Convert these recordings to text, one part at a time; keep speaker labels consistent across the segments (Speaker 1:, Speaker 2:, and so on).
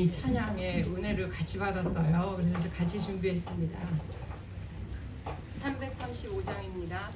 Speaker 1: 이 찬양의 은혜를 같이 받았어요. 그래서 같이 준비했습니다. 335장입니다.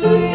Speaker 2: free.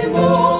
Speaker 2: Lord.